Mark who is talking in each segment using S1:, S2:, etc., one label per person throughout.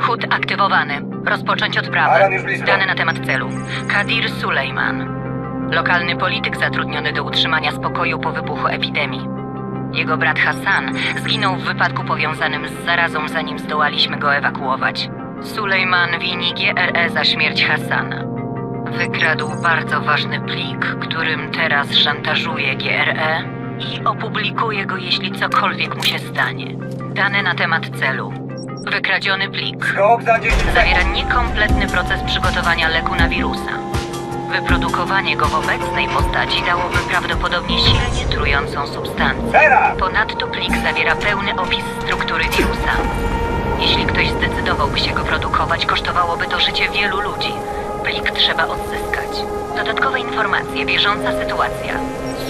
S1: Hut aktywowany. Rozpocząć odprawę.
S2: Alan już blisko.
S1: Dane na temat celu. Kadir Sulejman. Lokalny polityk zatrudniony do utrzymania spokoju po wybuchu epidemii. Jego brat Hassan zginął w wypadku powiązanym z zarazą, zanim zdołaliśmy go ewakuować. Sulejman wini GRE za śmierć Hassana. Wykradł bardzo ważny plik, którym teraz szantażuje GRE i opublikuje go, jeśli cokolwiek mu się stanie. Dane na temat celu. Wykradziony plik
S2: Skok za 10
S1: zawiera niekompletny proces przygotowania leku na wirusa. Wyprodukowanie go w obecnej postaci dałoby prawdopodobnie silnie trującą substancję. Ponadto plik zawiera pełny opis struktury wirusa. Jeśli ktoś zdecydowałby się go produkować, kosztowałoby to życie wielu ludzi. Plik trzeba odzyskać. Dodatkowe informacje, bieżąca sytuacja.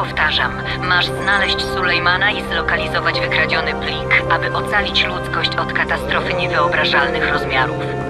S1: Powtarzam, masz znaleźć Sulejmana i zlokalizować wykradziony plik, aby ocalić ludzkość od katastrofy niewyobrażalnych rozmiarów.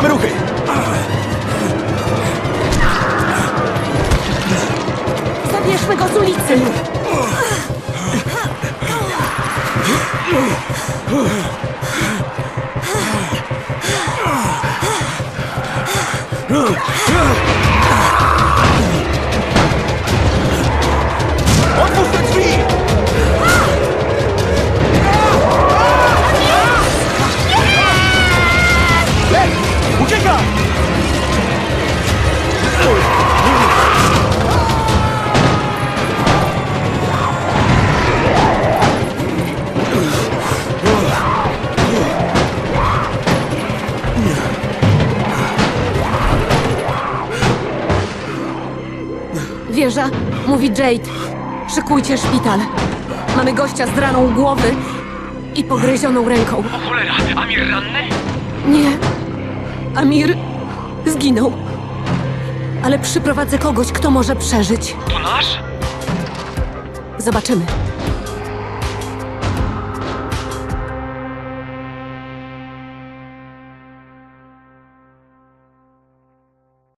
S3: Sprężamy ruchy!
S4: Zabierzmy go z ulicy!
S3: Otwórz
S4: Wieża, mówi Jade. Szykujcie szpital. Mamy gościa z raną głowy i pogryzioną ręką.
S5: Cholera, Amir ranny?
S4: Nie. Amir zginął. Ale przyprowadzę kogoś, kto może przeżyć.
S5: To nasz?
S4: Zobaczymy.